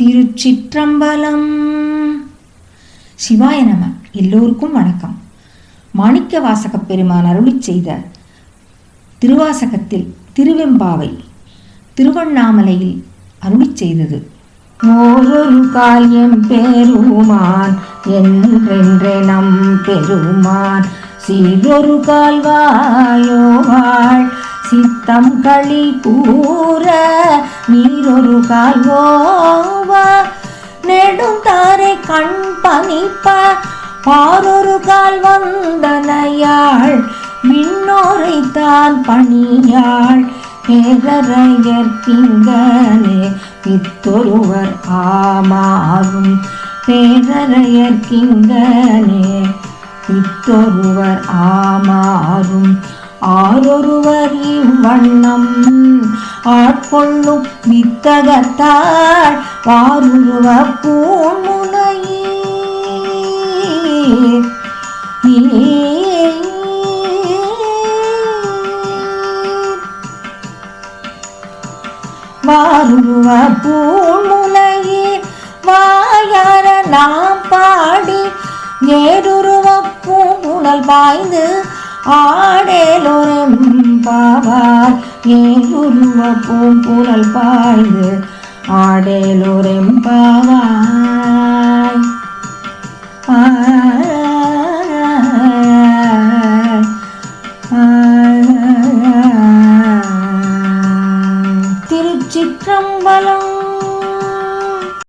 திருச்சிற்றம்பலம். சிவாய நம. எல்லோருக்கும் வணக்கம். மாணிக்க வாசக பெருமான் அருளி செய்த திருவாசகத்தில் திருவெம்பாவை திருவண்ணாமலையில் அருளி செய்தது. ஓரொரு கால் எம் பெருமான் என்றென்றே நம் பெருமான். சீரொரு கால்வாயோவாள் சித்தம் களி கூற நீரொரு கால்வோ கண் பனிப்ப பாரொரு கால் வந்தனையாள் விண்ணோரை தான் பணியாள் பேரறையற்கிங்கனே பித்தொருவர் ஆமாறும் பேரறையற்கிங்கனே இத்தொருவர் ஆமாறும் ஆரொருவர் இவ்வண்ணம் ஆட்கொள்ளும் வித்தகத்தாள் வாருருவ பூமுனையே வாருருவ பூமுலையே வாயார நாம் பாடி ஏருருவ பூங்குழல் பாய்ந்து ஆடேலோரம் பாவார் ஏருருவ பூங்குழல் பாய்ந்து ஆடேலோரம் பாவாய் చిత్రం తిరుచిత్రంబలం